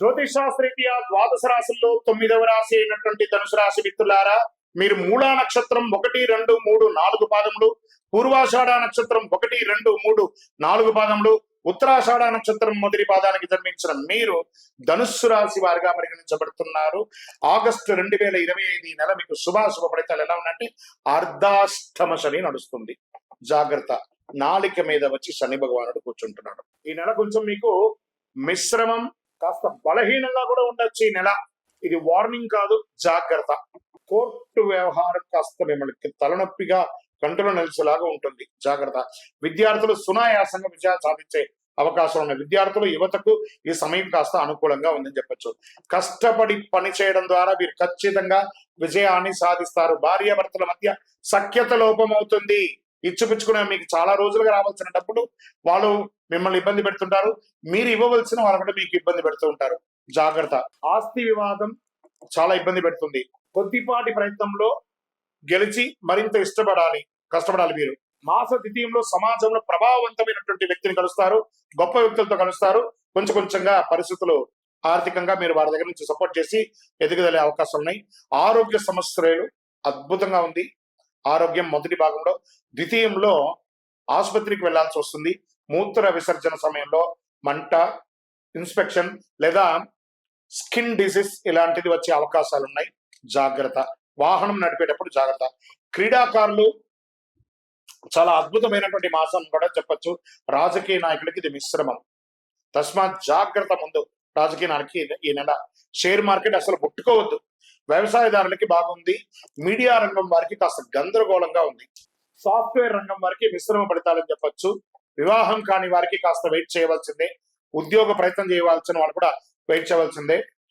జ్యోతిష్ శాస్త్రీయ ద్వాదశ రాశుల్లో తొమ్మిదవ రాశి అయినటువంటి ధనుసు రాశి మిత్రులారా మీరు మూలా నక్షత్రం ఒకటి రెండు మూడు నాలుగు పాదములు పూర్వాషాఢ నక్షత్రం ఒకటి రెండు మూడు నాలుగు పాదములు ఉత్తరాషాఢ నక్షత్రం మొదటి పాదానికి జన్మించిన మీరు ధనుస్సు రాశి వారిగా పరిగణించబడుతున్నారు. ఆగస్టు రెండు వేల ఇరవై ఐదు ఈ నెల మీకు శుభాశుభ ఫలితాలు ఎలా ఉన్నాయంటే అర్ధాష్టమ శని నడుస్తుంది. జాగ్రత్త. నాలిక మీద వచ్చి శని భగవానుడు కూర్చుంటున్నాడు. ఈ నెల కొంచెం మీకు మిశ్రమం కాస్త బలహీనంగా కూడా ఉండొచ్చు ఈ నెల. ఇది వార్నింగ్ కాదు జాగ్రత్త. కోర్టు వ్యవహారం కాస్త మిమ్మల్ని తలనొప్పిగా కంటిలో నిలిచేలాగా ఉంటుంది. జాగ్రత్త. విద్యార్థులు సునాయాసంగా విజయాలు సాధించే అవకాశం ఉన్న విద్యార్థులు యువతకు ఈ సమయం కాస్త అనుకూలంగా ఉందని చెప్పొచ్చు. కష్టపడి పని చేయడం ద్వారా మీరు ఖచ్చితంగా విజయాన్ని సాధిస్తారు. భార్యాభర్తల మధ్య సఖ్యత లోపం అవుతుంది ఇచ్చిపుచ్చుకునే మీకు చాలా రోజులుగా రావాల్సిన డబ్బులు వాళ్ళు మిమ్మల్ని ఇబ్బంది పెడుతుంటారు. మీరు ఇవ్వవలసిన వాళ్ళు కూడా మీకు ఇబ్బంది పెడుతూ ఉంటారు. జాగ్రత్త. ఆస్తి వివాదం చాలా ఇబ్బంది పెడుతుంది. కొద్దిపాటి ప్రయత్నంలో గెలిచి మరింత ఇష్టపడాలి కష్టపడాలి మీరు. మాస ద్వితీయంలో సమాజంలో ప్రభావవంతమైనటువంటి వ్యక్తిని కలుస్తారు గొప్ప వ్యక్తులతో కలుస్తారు. కొంచెం కొంచెంగా పరిస్థితులు ఆర్థికంగా మీరు వారి దగ్గర నుంచి సపోర్ట్ చేసి ఎదుగుదలే అవకాశాలు ఉన్నాయి ఆరోగ్య సమస్యలు అద్భుతంగా ఉంది. ఆరోగ్యం మొదటి భాగంలో ద్వితీయంలో ఆసుపత్రికి వెళ్ళాల్సి వస్తుంది. మూత్ర విసర్జన సమయంలో మంట ఇన్స్పెక్షన్ లేదా స్కిన్ డిసీజ్ ఇలాంటిది వచ్చే అవకాశాలు ఉన్నాయి జాగ్రత్త. వాహనం నడిపేటప్పుడు జాగ్రత్త. క్రీడాకారులు చాలా అద్భుతమైనటువంటి మాసం కూడా చెప్పొచ్చు. రాజకీయ నాయకులకి ఇది మిశ్రమం. తస్మాత్ జాగ్రత్త ముందు రాజకీయ నాయకులకి ఈ నెల. షేర్ మార్కెట్ అసలు ముట్టుకోవద్దు. వ్యవసాయదారులకి బాగుంది మీడియా రంగం వారికి కాస్త గందరగోళంగా ఉంది. సాఫ్ట్వేర్ రంగం వారికి మిశ్రమ ఫలితాలని చెప్పొచ్చు. వివాహం కాని వారికి కాస్త వెయిట్ చేయవలసిందే. ఉద్యోగ ప్రయత్నం చేయవలసిన వాళ్ళు కూడా వెయిట్ చేయవలసిందే.